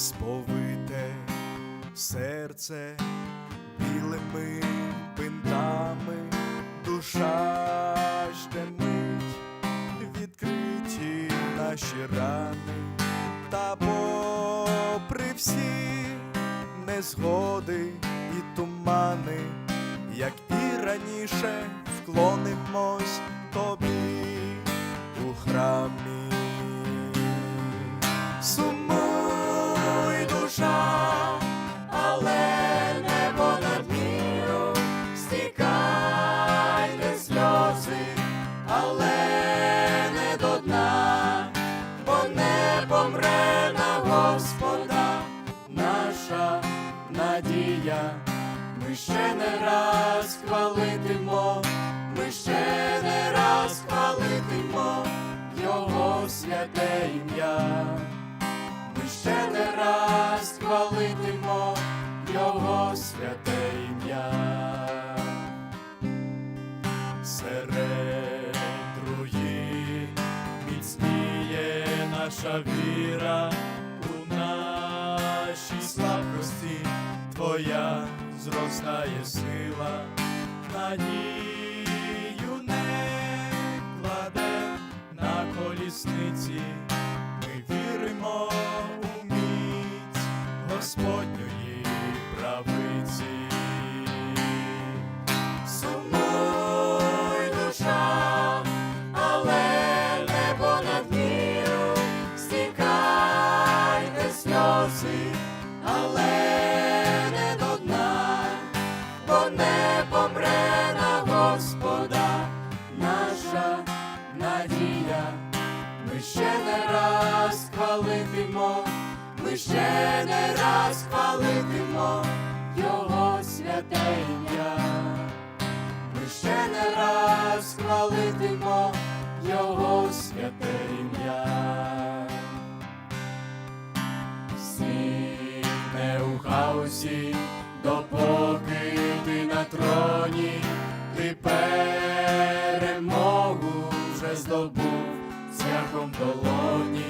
сповите серце білими бинтами, душа щемить, відкриті наші рани, та попри всі незгоди і тумани, як і раніше вклонимось тобі у храмі. Ми ще не раз хвалитимо, ми ще не раз хвалитимо Його святе ім'я. Ми ще не раз хвалитимо Його святе ім'я. Серед руїн міцніє наша віра у нашій слабкості, Твоя зростає сила, надію не кладе на колісниці, ми віримо у міць Господньої правиці. Сумуй душа, але не понад міру, стікайте сльози, але ми ще не раз хвалитимо Його святе ім'я. Ми ще не раз хвалитимо Його святе ім'я. Світ у хаосі, допоки ти на троні, ти перемогу вже здобув цвяхом долоні.